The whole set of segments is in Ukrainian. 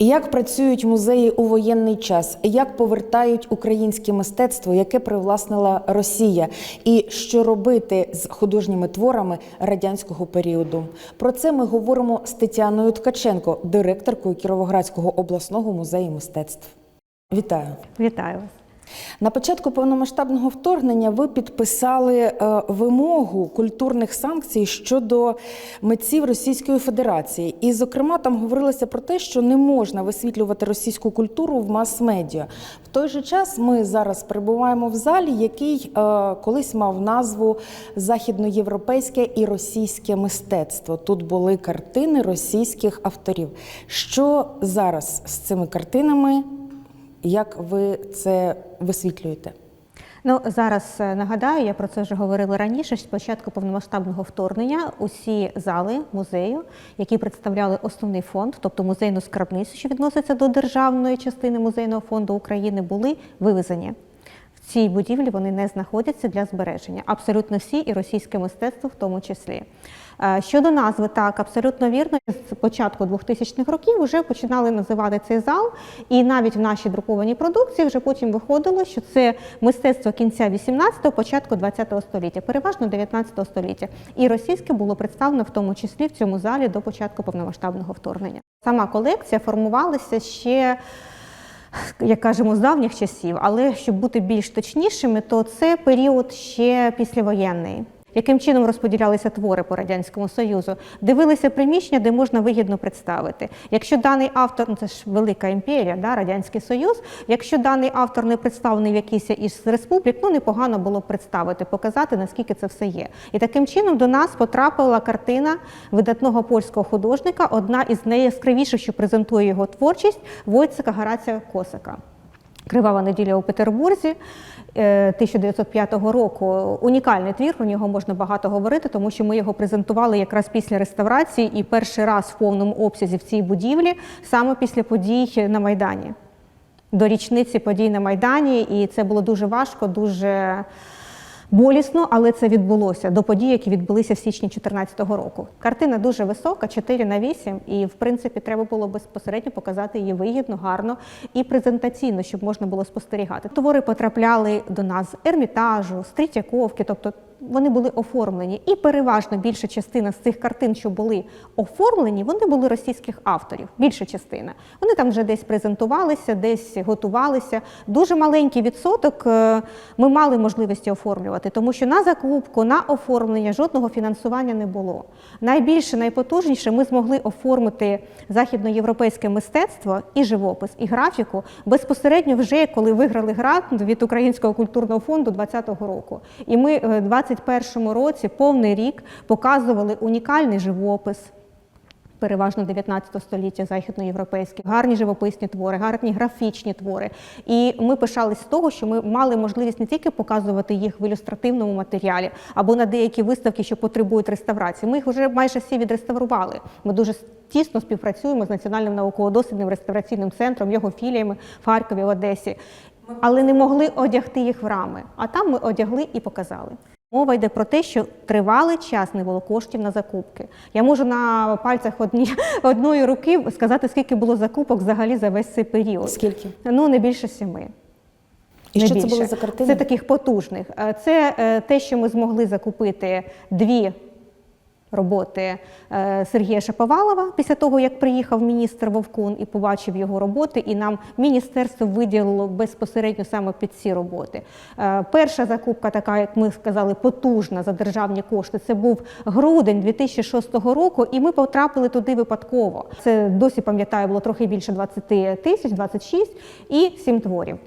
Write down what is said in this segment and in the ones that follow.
Як працюють музеї у воєнний час? Як повертають українське мистецтво, яке привласнила Росія, і що робити з художніми творами радянського періоду? Про це ми говоримо з Тетяною Ткаченко, директоркою Кіровоградського обласного музею мистецтв. Вітаю! Вітаю вас. На початку повномасштабного вторгнення ви підписали е, вимогу культурних санкцій щодо митців Російської Федерації. І, зокрема, там говорилося про те, що не можна висвітлювати російську культуру в мас-медіа. В той же час ми зараз перебуваємо в залі, який е, колись мав назву Західноєвропейське і російське мистецтво. Тут були картини російських авторів. Що зараз з цими картинами? Як ви це висвітлюєте? Ну зараз е, нагадаю, я про це вже говорила раніше. З початку повномасштабного вторгнення усі зали музею, які представляли основний фонд, тобто музейну скарбницю, що відноситься до державної частини музейного фонду України, були вивезені. В цій будівлі вони не знаходяться для збереження. Абсолютно всі, і російське мистецтво в тому числі. Е, Щодо назви, так абсолютно вірно. З початку 2000-х років вже починали називати цей зал, і навіть в нашій друкованій продукції вже потім виходило, що це мистецтво кінця 18-го, початку 20-го століття, переважно 19 століття. І російське було представлено в тому числі в цьому залі до початку повномасштабного вторгнення. Сама колекція формувалася ще. Як кажемо, з давніх часів, але щоб бути більш точнішими, то це період ще післявоєнний. Яким чином розподілялися твори по радянському союзу? Дивилися приміщення, де можна вигідно представити. Якщо даний автор, ну це ж велика імперія, да, радянський союз. Якщо даний автор не представлений в якійсь із республік, ну непогано було б представити, показати наскільки це все є. І таким чином до нас потрапила картина видатного польського художника, одна із найяскравіших, що презентує його творчість Войцека Гарація Косика. Кривава неділя у Петербурзі е, 1905 року. Унікальний твір, про нього можна багато говорити, тому що ми його презентували якраз після реставрації і перший раз в повному обсязі в цій будівлі, саме після подій на Майдані. До річниці подій на Майдані, і це було дуже важко, дуже болісно, але це відбулося до подій, які відбулися в січні 2014 року. Картина дуже висока, 4 на 8, і в принципі треба було безпосередньо показати її вигідно, гарно і презентаційно, щоб можна було спостерігати. Твори потрапляли до нас з Ермітажу, з Третьяковки, тобто вони були оформлені. І переважно більша частина з цих картин, що були оформлені, вони були російських авторів. Більша частина. Вони там вже десь презентувалися, десь готувалися. Дуже маленький відсоток е, ми мали можливості оформлювати, тому що на закупку, на оформлення жодного фінансування не було. Найбільше, найпотужніше ми змогли оформити західноєвропейське мистецтво і живопис, і графіку безпосередньо вже коли виграли грант від Українського культурного фонду 2020 року. І ми е, в 2021 році повний рік показували унікальний живопис. Переважно 19 століття західноєвропейські, гарні живописні твори, гарні графічні твори. І ми пишались з того, що ми мали можливість не тільки показувати їх в ілюстративному матеріалі або на деякі виставки, що потребують реставрації. Ми їх вже майже всі відреставрували. Ми дуже тісно співпрацюємо з Національним науково-дослідним реставраційним центром, його філіями в Харкові, в Одесі, але не могли одягти їх в рами. А там ми одягли і показали. Мова йде про те, що тривалий час не було коштів на закупки. Я можу на пальцях одні, одної руки сказати, скільки було закупок взагалі за весь цей період. Скільки? Ну, не більше семи. І Не що це було були за картини? Це таких потужних. Е, Це е, те, що ми змогли закупити дві роботи е, Сергія Шаповалова після того, як приїхав міністр Вовкун і побачив його роботи, і нам міністерство виділило безпосередньо саме під ці роботи. Е, Перша закупка, така, як ми сказали, потужна за державні кошти. Це був грудень 2006 року, і ми потрапили туди випадково. Це досі пам'ятаю, було трохи більше 20 тисяч, 26 і сім творів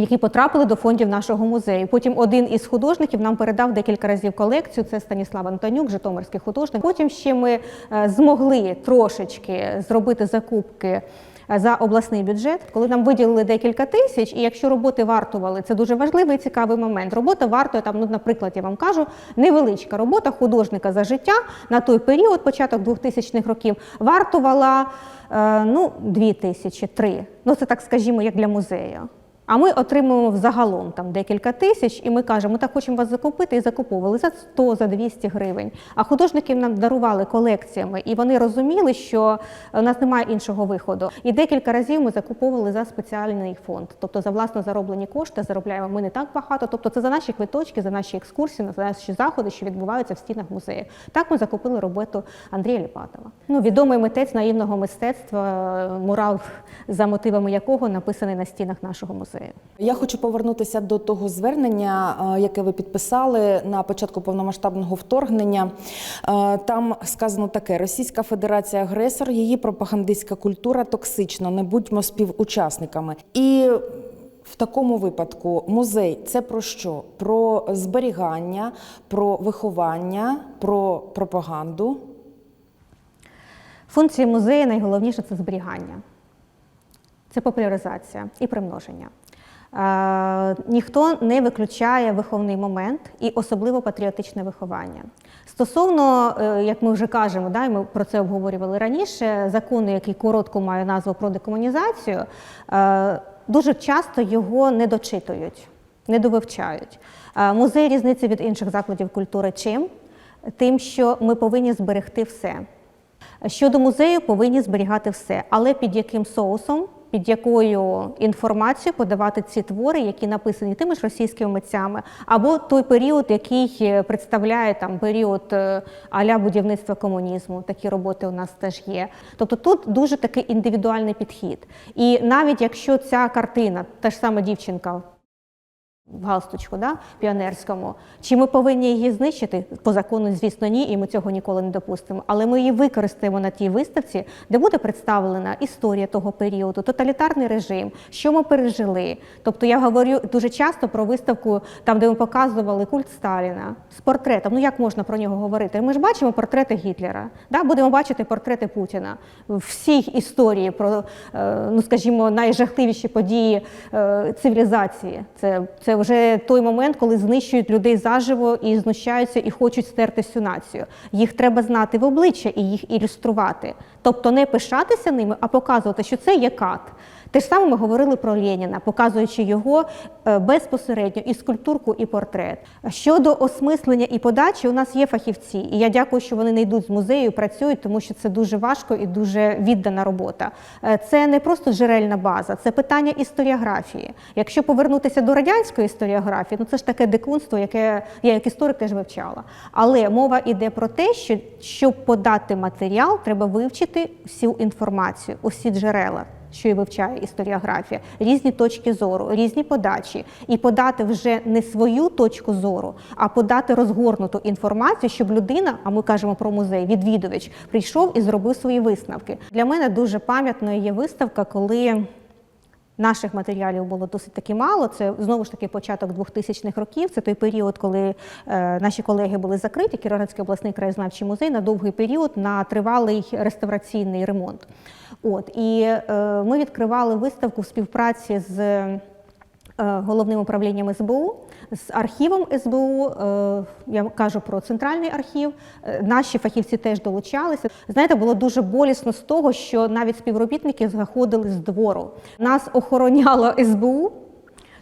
які потрапили до фондів нашого музею. Потім один із художників нам передав декілька разів колекцію. Це Станіслав Антонюк, Житомирський художник. Потім ще ми е, змогли трошечки зробити закупки. е, За обласний бюджет, коли нам виділили декілька тисяч, і якщо роботи вартували, це дуже важливий і цікавий момент. Робота вартує там, ну, наприклад, я вам кажу, невеличка робота художника за життя на той період, початок 2000-х років, вартувала е, ну, 2 тисячі, 3. Ну це так скажімо, як для музею. А ми отримуємо взагалом там декілька тисяч, і ми кажемо, ми так хочемо вас закупити і закуповували за 100, за 200 гривень. А художники нам дарували колекціями, і вони розуміли, що у нас немає іншого виходу. І декілька разів ми закуповували за спеціальний фонд, тобто за власно зароблені кошти заробляємо ми не так багато. Тобто це за наші квиточки, за наші екскурсії, за наші заходи, що відбуваються в стінах музею. Так ми закупили роботу Андрія Ліпатова. Ну, відомий митець наївного мистецтва, мурал за мотивами якого написаний на стінах нашого музею. Я хочу повернутися до того звернення, е, яке ви підписали на початку повномасштабного вторгнення. Е, Там сказано таке: Російська Федерація агресор, її пропагандистська культура токсична, не будьмо співучасниками. І в такому випадку музей це про що? Про зберігання, про виховання, про пропаганду. Функції музею найголовніше це зберігання, це популяризація і примноження. Ніхто не виключає виховний момент і особливо патріотичне виховання. Стосовно, е, як ми вже кажемо, да, і ми про це обговорювали раніше, закону, який коротко має назву про декомунізацію, е, дуже часто його не дочитують, не довивчають. Е, Музей різниця від інших закладів культури чим? Тим, що ми повинні зберегти все. Щодо музею, повинні зберігати все, але під яким соусом, під якою інформацією подавати ці твори, які написані тими ж російськими митцями, або той період, який е, представляє там період е, аля будівництва комунізму. Такі роботи у нас теж є. Тобто тут дуже такий індивідуальний підхід. І навіть якщо ця картина, та ж сама дівчинка в галстучку, да, піонерському. Чи ми повинні її знищити? По закону, звісно, ні, і ми цього ніколи не допустимо. Але ми її використаємо на тій виставці, де буде представлена історія того періоду, тоталітарний режим, що ми пережили. Тобто я говорю дуже часто про виставку, там, де ми показували культ Сталіна з портретом. Ну як можна про нього говорити? Ми ж бачимо портрети Гітлера, да? будемо бачити портрети Путіна. Всі історії про, е, ну скажімо, найжахливіші події е, цивілізації. Це, це вже той момент, коли знищують людей заживо і знущаються і хочуть стерти всю націю. Їх треба знати в обличчя і їх ілюструвати. Тобто не пишатися ними, а показувати, що це є кат. Те ж саме ми говорили про Леніна, показуючи його е, безпосередньо і скульптурку, і портрет. Щодо осмислення і подачі, у нас є фахівці, і я дякую, що вони не йдуть з музею, працюють, тому що це дуже важко і дуже віддана робота. Е, Це не просто джерельна база, це питання історіографії. Якщо повернутися до радянської історіографії, ну це ж таке дикунство, яке я як історик теж вивчала. Але мова йде про те, що щоб подати матеріал, треба вивчити всю інформацію, усі джерела що вивчає історіографія, різні точки зору, різні подачі, і подати вже не свою точку зору, а подати розгорнуту інформацію, щоб людина, а ми кажемо про музей, відвідувач, прийшов і зробив свої висновки. Для мене дуже пам'ятною є виставка, коли. Наших матеріалів було досить таки мало. Це знову ж таки початок 2000-х років. Це той період, коли е, наші колеги були закриті. Кіровоградський обласний краєзнавчий музей на довгий період на тривалий реставраційний ремонт. От і е, ми відкривали виставку в співпраці з. е, Головним управлінням СБУ з архівом СБУ, е, я кажу про центральний архів. е, Наші фахівці теж долучалися. Знаєте, було дуже болісно з того, що навіть співробітники заходили з двору. Нас охороняло СБУ,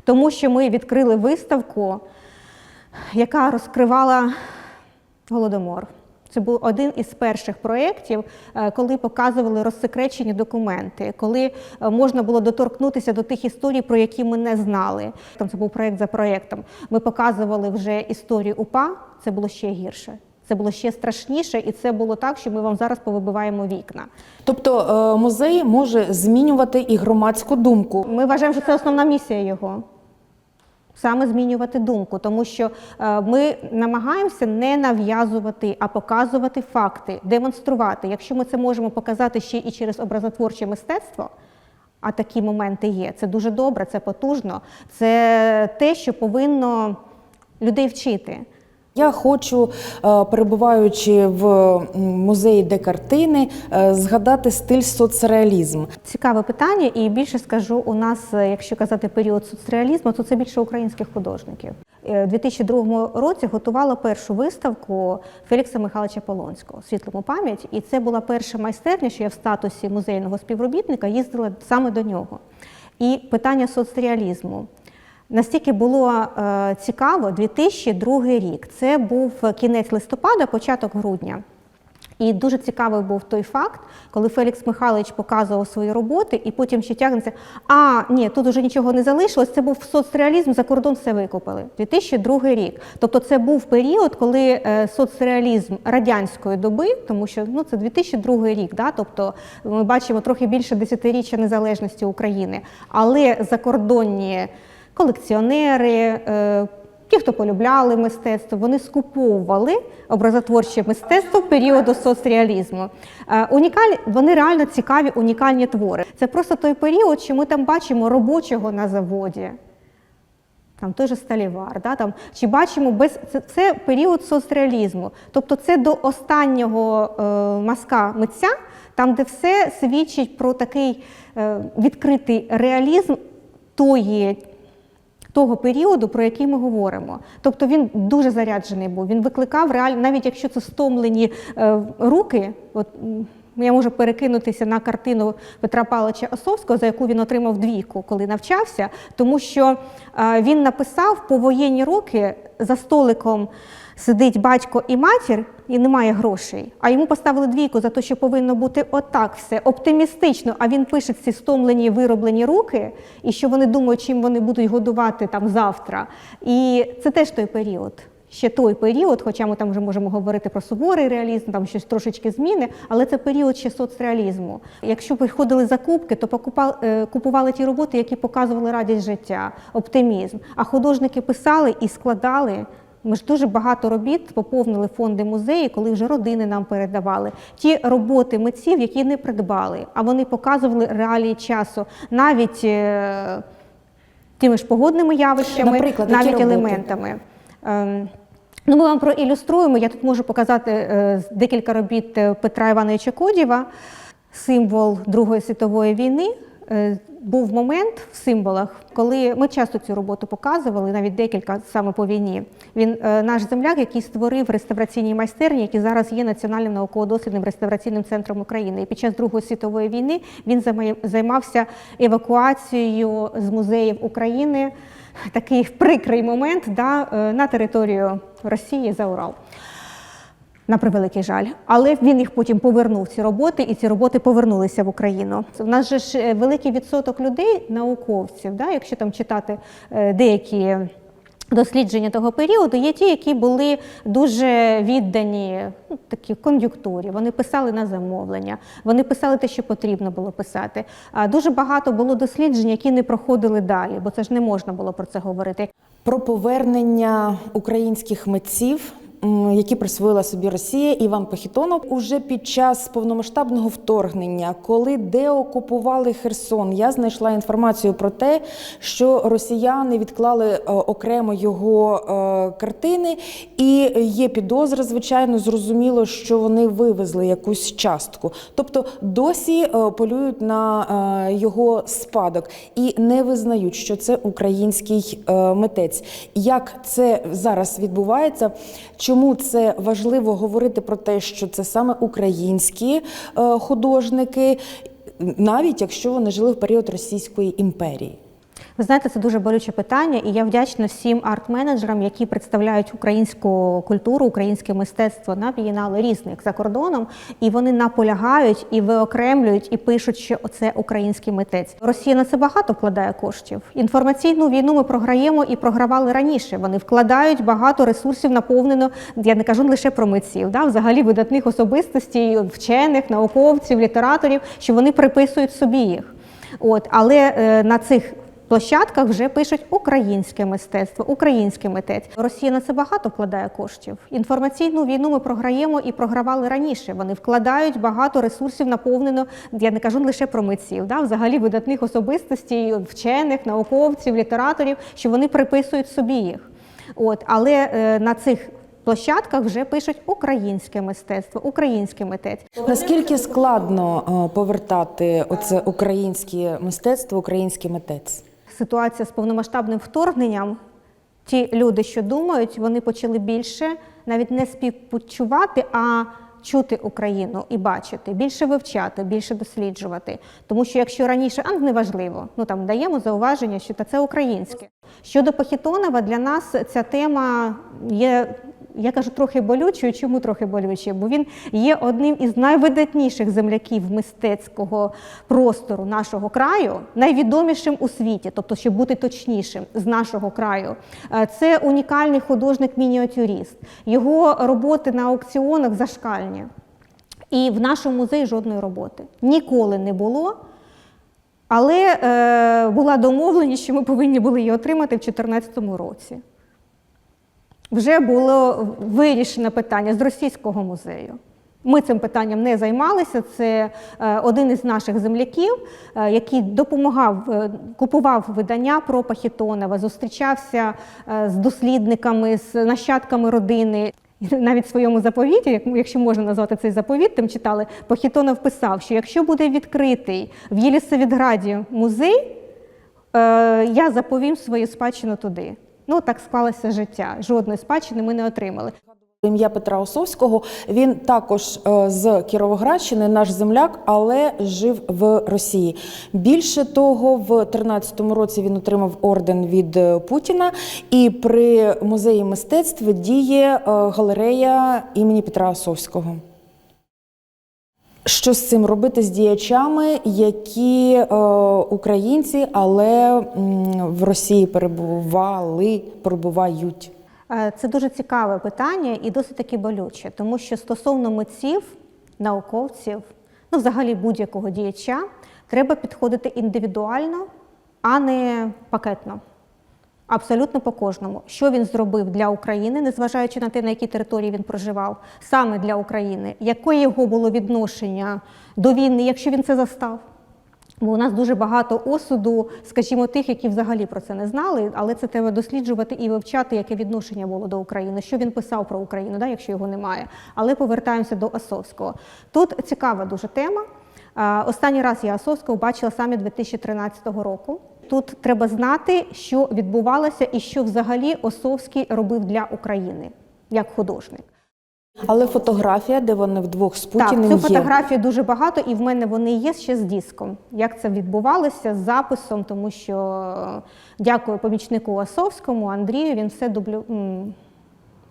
тому що ми відкрили виставку, яка розкривала голодомор. Це був один із перших проєктів, е, коли показували розсекречені документи, коли е, можна було доторкнутися до тих історій, про які ми не знали. Там це був проєкт за проєктом. Ми показували вже історію УПА. Це було ще гірше. Це було ще страшніше, і це було так, що ми вам зараз повибиваємо вікна. Тобто е, музей може змінювати і громадську думку. Ми вважаємо, що це основна місія його. Саме змінювати думку, тому що е, ми намагаємося не нав'язувати, а показувати факти, демонструвати. Якщо ми це можемо показати ще і через образотворче мистецтво, а такі моменти є, це дуже добре, це потужно, це те, що повинно людей вчити. Я хочу, е, перебуваючи в музеї де картини, е, згадати стиль соцреалізм. Цікаве питання, і більше скажу, у нас, е, якщо казати період соцреалізму, то це більше українських художників. У 2002 році готувала першу виставку Фелікса Михайловича Полонського світлому пам'ять, і це була перша майстерня, що я в статусі музейного співробітника їздила саме до нього. і питання соцреалізму. Настільки було е, цікаво 2002 рік. Це був кінець листопада, початок грудня. І дуже цікавий був той факт, коли Фелікс Михайлович показував свої роботи, і потім ще тягнеться: а ні, тут вже нічого не залишилось. Це був соцреалізм, за кордон все викупили. 2002 рік. Тобто, це був період, коли е, соцреалізм радянської доби, тому що ну це 2002 рік, да? тобто ми бачимо трохи більше десятиріччя незалежності України, але закордонні колекціонери. е, Ті, хто полюбляли мистецтво, вони скуповували образотворче мистецтво періоду соцреалізму. Е, Унікальні, вони реально цікаві, унікальні твори. Це просто той період, що ми там бачимо робочого на заводі. Там той же Сталівар, да, там, чи бачимо без це, це період соцреалізму. Тобто це до останнього е, мазка митця, там, де все свідчить про такий е, відкритий реалізм тої того періоду, про який ми говоримо. Тобто він дуже заряджений був. Він викликав реально, навіть якщо це стомлені е, руки. От, я можу перекинутися на картину Петра Павловича Осовського, за яку він отримав двійку, коли навчався, тому що е, він написав по воєнні роки за столиком. Сидить батько і матір, і немає грошей. А йому поставили двійку за те, що повинно бути отак все оптимістично. А він пише ці стомлені вироблені руки, і що вони думають, чим вони будуть годувати там завтра. І це теж той період. Ще той період, хоча ми там вже можемо говорити про суворий реалізм, там щось трошечки зміни, але це період ще соцреалізму. Якщо приходили закупки, то покупали, е, купували ті роботи, які показували радість життя, оптимізм. А художники писали і складали. Ми ж дуже багато робіт поповнили фонди музею, коли вже родини нам передавали. Ті роботи митців, які не придбали, а вони показували реалії часу, навіть е, тими ж погодними явищами, Наприклад, навіть роботи? елементами. Ем, Ну, ми вам проілюструємо. Я тут можу показати е, декілька робіт е, Петра Івановича Кодєва, символ Другої світової війни. Був момент в символах, коли ми часто цю роботу показували, навіть декілька саме по війні. Він е, наш земляк, який створив реставраційні майстерні, які зараз є національним науково-дослідним реставраційним центром України. І під час Другої світової війни він займався евакуацією з музеїв України. Такий прикрий момент да, е, на територію Росії за Урал. На превеликий жаль, але він їх потім повернув ці роботи, і ці роботи повернулися в Україну. У нас же ж е, великий відсоток людей, науковців, да, якщо там читати е, деякі дослідження того періоду, є ті, які були дуже віддані ну, такі кон'юнктурі. Вони писали на замовлення, вони писали те, що потрібно було писати. А дуже багато було досліджень, які не проходили далі, бо це ж не можна було про це говорити. Про повернення українських митців, які присвоїла собі Росія, Іван Похітонов уже під час повномасштабного вторгнення, коли деокупували Херсон, я знайшла інформацію про те, що росіяни відклали е, окремо його е, картини, і є підозра, звичайно, зрозуміло, що вони вивезли якусь частку. Тобто досі е, полюють на його спадок і не визнають, що це український митець. Як це зараз відбувається? Чому це важливо говорити про те, що це саме українські е, художники, навіть якщо вони жили в період Російської імперії? Ви знаєте, це дуже болюче питання, і я вдячна всім арт-менеджерам, які представляють українську культуру, українське мистецтво на бієнали різних за кордоном, і вони наполягають і виокремлюють, і пишуть, що це український митець. Росія на це багато вкладає коштів. Інформаційну війну ми програємо і програвали раніше. Вони вкладають багато ресурсів, наповнено. Я не кажу лише про митців, да, взагалі видатних особистостей, вчених, науковців, літераторів, що вони приписують собі їх. От, але е, на цих площадках вже пишуть українське мистецтво, український митець. Росія на це багато вкладає коштів. Інформаційну війну ми програємо і програвали раніше. Вони вкладають багато ресурсів, наповнено. Я не кажу лише про митців, да, взагалі видатних особистостей, вчених, науковців, літераторів, що вони приписують собі їх. От, але е, на цих площадках вже пишуть українське мистецтво, український митець. Наскільки складно е, повертати оце українське мистецтво, український митець? Ситуація з повномасштабним вторгненням, ті люди, що думають, вони почали більше навіть не співпочувати, а чути Україну і бачити, більше вивчати, більше досліджувати. Тому що якщо раніше, а неважливо, ну там даємо зауваження, що та це українське. Щодо Похітонова, для нас ця тема є. Я кажу трохи болючою. Чому трохи болючою? Бо він є одним із найвидатніших земляків мистецького простору нашого краю, найвідомішим у світі, тобто, щоб бути точнішим, з нашого краю. Е, Це унікальний художник-мініатюріст. Його роботи на аукціонах зашкальні. І в нашому музеї жодної роботи ніколи не було. Але е, була домовленість, що ми повинні були її отримати в 2014 році. Вже було вирішено питання з російського музею. Ми цим питанням не займалися. Це е, один із наших земляків, е, який допомагав, е, купував видання про Пахітонова, зустрічався з дослідниками, з нащадками родини. Навіть в своєму заповіті, якщо можна назвати цей заповіт, там читали, Похітонов писав, що якщо буде відкритий в Єлісавітграді музей, я заповім свою спадщину туди. Ну так склалося життя. Жодної спадщини ми не отримали. Ім'я Петра Осовського. Він також е, з Кіровоградщини, наш земляк, але жив в Росії. Більше того, в 13-му році він отримав орден від е, Путіна, і при музеї мистецтв діє е, галерея імені Петра Осовського. Що з цим робити з діячами, які е, українці, але в Росії перебували, перебувають? Е, Це дуже цікаве питання і досить таки болюче, тому що стосовно митців, науковців, ну взагалі будь-якого діяча, треба підходити індивідуально, а не пакетно. Абсолютно по кожному. Що він зробив для України, незважаючи на те, на якій території він проживав, саме для України, яке його було відношення до війни, якщо він це застав. Бо у нас дуже багато осуду, скажімо, тих, які взагалі про це не знали, але це треба досліджувати і вивчати, яке відношення було до України, що він писав про Україну, да, якщо його немає. Але повертаємося до Асовського. Тут цікава дуже тема. Останній раз я Асовського бачила саме 2013 року. Тут треба знати, що відбувалося і що взагалі Осовський робив для України як художник. Але фотографія, де вони вдвох з Путіним, Так, цю є. фотографію дуже багато, і в мене вони є ще з диском. Як це відбувалося з записом, тому що е, дякую помічнику Асовському, Андрію. Він все дублю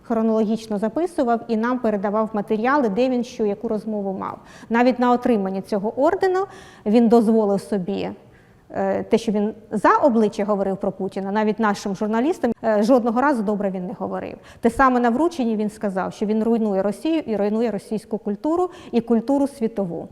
хронологічно записував і нам передавав матеріали, де він що, яку розмову мав. Навіть на отриманні цього ордену він дозволив собі. Е, Те, що він за обличчя говорив про Путіна, навіть нашим журналістам е, жодного разу добре він не говорив. Те саме на врученні він сказав, що він руйнує Росію і руйнує російську культуру і культуру світову.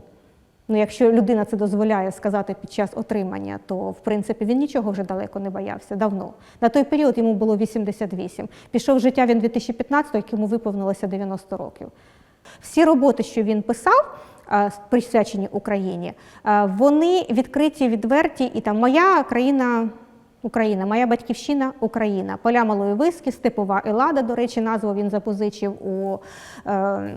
Ну, якщо людина це дозволяє сказати під час отримання, то в принципі він нічого вже далеко не боявся давно. На той період йому було 88. Пішов з життя він 2015, якому виповнилося 90 років. Всі роботи, що він писав, присвячені Україні, вони відкриті, відверті, і там моя країна. Україна, моя батьківщина Україна. Поля малої виски, степова Елада, до речі, назву він запозичив у е,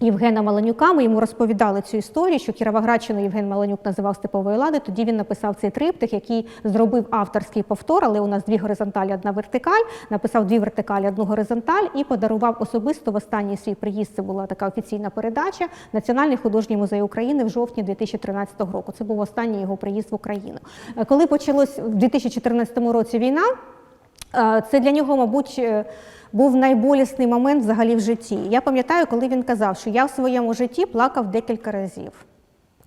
Євгена Маланюка. Ми йому розповідали цю історію, що Кіровоградщину Євген Маланюк називав степовою лади. Тоді він написав цей триптих, який зробив авторський повтор, але у нас дві горизонталі, одна вертикаль. Написав дві вертикалі, одну горизонталь і подарував особисто в останній свій приїзд. Це була така офіційна передача. Національний художній музей України в жовтні 2013 року. Це був останній його приїзд в Україну. Е, Коли почалась в 2014 році війна. Це для нього, мабуть, е, був найболісний момент взагалі в житті. Я пам'ятаю, коли він казав, що я в своєму житті плакав декілька разів.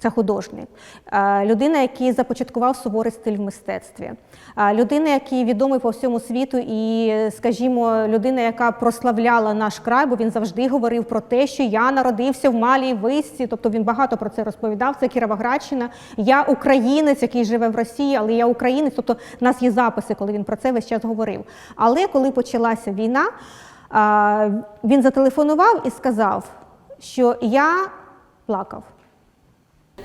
Це художник, Е, людина, який започаткував суворий стиль в мистецтві, Е, людина, який відомий по всьому світу, і, скажімо, людина, яка прославляла наш край, бо він завжди говорив про те, що я народився в малій висці. Тобто він багато про це розповідав. Це Кіровоградщина. Я українець, який живе в Росії, але я українець. Тобто, в нас є записи, коли він про це весь час говорив. Але коли почалася війна, е, він зателефонував і сказав, що я плакав.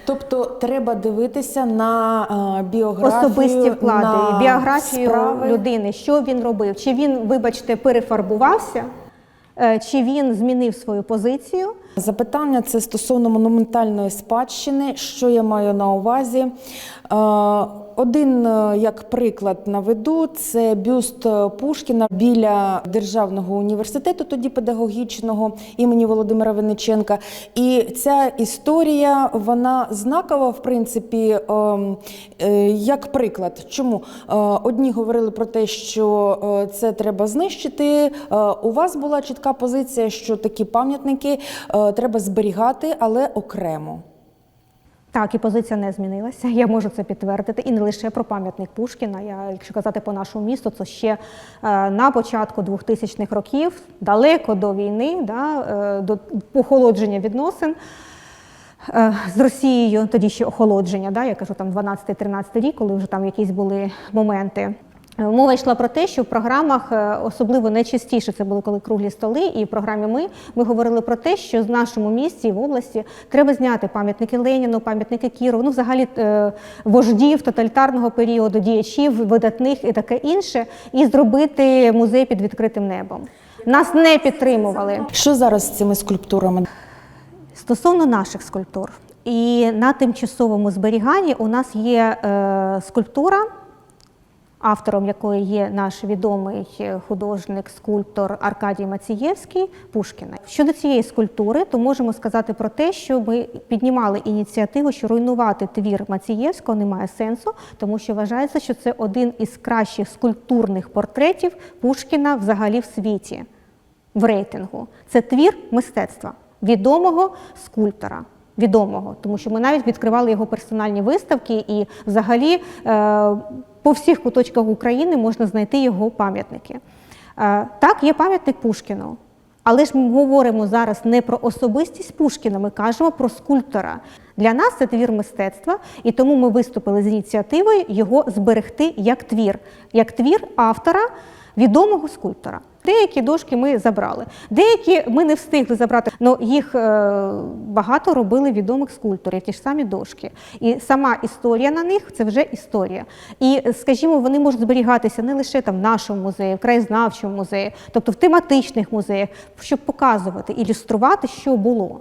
Тобто треба дивитися на е, біографію, особисті вклади, на біографію справи. людини, що він робив, чи він, вибачте, перефарбувався, е, чи він змінив свою позицію. Запитання це стосовно монументальної спадщини. Що я маю на увазі? Один е, як приклад наведу це бюст е, Пушкіна біля Державного університету, тоді педагогічного імені Володимира Винниченка. І ця історія вона знакова, в принципі, ем, е, як приклад. Чому одні говорили про те, що це треба знищити. У вас була чітка позиція, що такі пам'ятники треба зберігати, але окремо. Так, і позиція не змінилася. Я можу це підтвердити. І не лише про пам'ятник Пушкіна. Я, якщо казати по нашому місту, це ще е, на початку 2000-х років, далеко до війни, да, е, до похолодження відносин. е, З Росією тоді ще охолодження, да, я кажу там 12-13 рік, коли вже там якісь були моменти. Мова йшла про те, що в програмах, е, особливо найчастіше це були коли круглі столи, і в програмі ми, ми говорили про те, що в нашому місті в області треба зняти пам'ятники Леніну, пам'ятники Кірову, ну взагалі е, вождів тоталітарного періоду, діячів, видатних і таке інше, і зробити музей під відкритим небом. Нас не підтримували. Що зараз з цими скульптурами? Стосовно наших скульптур, і на тимчасовому зберіганні у нас є е, скульптура, автором якої є наш відомий художник, скульптор Аркадій Мацієвський Пушкіна. Щодо цієї скульптури, то можемо сказати про те, що ми піднімали ініціативу, що руйнувати твір Мацієвського немає сенсу, тому що вважається, що це один із кращих скульптурних портретів Пушкіна взагалі в світі в рейтингу. Це твір мистецтва відомого скульптора. Відомого, тому що ми навіть відкривали його персональні виставки, і взагалі е, по всіх куточках України можна знайти його пам'ятники. Е, так, є пам'ятник Пушкіну, але ж ми говоримо зараз не про особистість Пушкіна, ми кажемо про скульптора. Для нас це твір мистецтва, і тому ми виступили з ініціативою його зберегти як твір, як твір автора відомого скульптора. Деякі дошки ми забрали, деякі ми не встигли забрати, але їх е, багато робили відомих скульпторів, ті ж самі дошки. І сама історія на них це вже історія. І, скажімо, вони можуть зберігатися не лише там в нашому музеї, в краєзнавчому музеї, тобто в тематичних музеях, щоб показувати, ілюструвати, що було.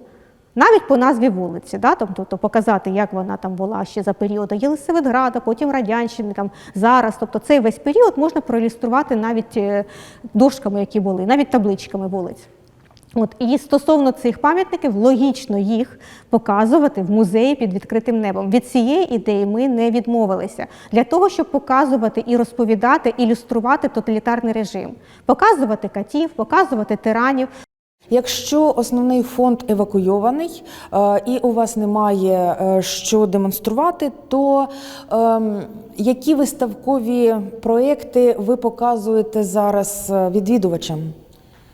Навіть по назві вулиці, да, там, тобто показати, як вона там була ще за періоду Єлисаветграда, потім Радянщини, там, зараз. Тобто цей весь період можна проілюструвати навіть е, дошками, які були, навіть табличками вулиць. От, і стосовно цих пам'ятників, логічно їх показувати в музеї під відкритим небом. Від цієї ідеї ми не відмовилися для того, щоб показувати і розповідати, ілюструвати тоталітарний режим, показувати катів, показувати тиранів, Якщо основний фонд евакуйований е, і у вас немає е, що демонструвати, то ем, які виставкові проекти ви показуєте зараз е, відвідувачам?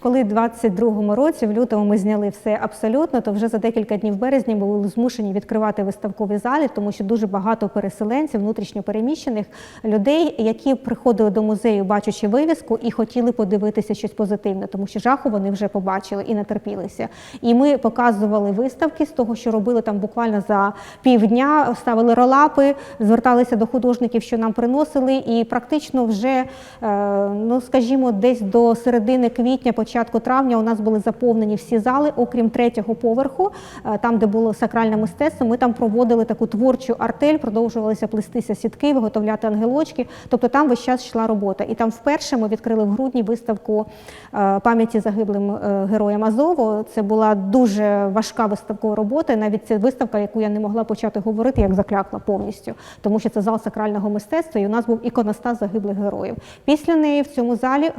Коли в 22-му році, в лютому, ми зняли все абсолютно, то вже за декілька днів ми були змушені відкривати виставкові залі, тому що дуже багато переселенців, внутрішньопереміщених людей, які приходили до музею, бачачи вивіску, і хотіли подивитися щось позитивне, тому що жаху вони вже побачили і натерпілися. І ми показували виставки з того, що робили там буквально за півдня, ставили ролапи, зверталися до художників, що нам приносили, і практично вже, е, ну скажімо, десь до середини квітня, початку травня у нас були заповнені всі зали, окрім третього поверху, е, там, де було сакральне мистецтво. Ми там проводили таку творчу артель, продовжувалися плестися сітки, виготовляти ангелочки. Тобто там весь час йшла робота. І там вперше ми відкрили в грудні виставку е, пам'яті загиблим е, героям Азову. Це була дуже важка виставкова робота. Навіть це виставка, яку я не могла почати говорити, як заклякла повністю, тому що це зал сакрального мистецтва, і у нас був іконостас загиблих героїв. Після неї в цьому залі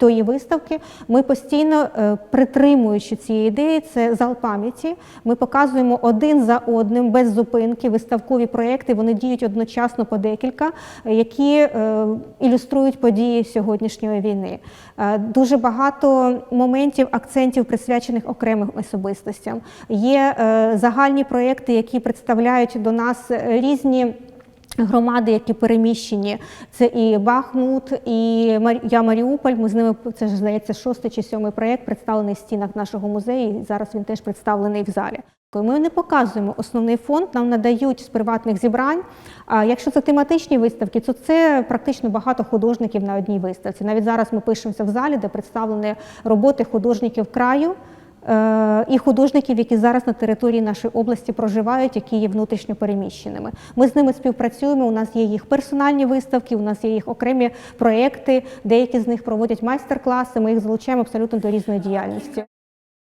тої виставки. Ми постійно е, притримуючи цієї ідеї, це зал пам'яті. Ми показуємо один за одним без зупинки виставкові проекти. Вони діють одночасно по декілька, які е, ілюструють події сьогоднішньої війни. Е, Дуже багато моментів, акцентів присвячених окремим особистостям. Є загальні проекти, які представляють до нас різні. Громади, які переміщені, це і Бахмут, і Я Маріуполь. Ми з ними це ж здається шостий чи сьомий проєкт, представлений в стінах нашого музею. і Зараз він теж представлений в залі. Ми не показуємо основний фонд, нам надають з приватних зібрань. А якщо це тематичні виставки, то це практично багато художників на одній виставці. Навіть зараз ми пишемося в залі, де представлені роботи художників краю. Е, і художників, які зараз на території нашої області проживають, які є внутрішньо переміщеними. Ми з ними співпрацюємо. У нас є їх персональні виставки, у нас є їх окремі проекти. Деякі з них проводять майстер-класи. Ми їх залучаємо абсолютно до різної діяльності.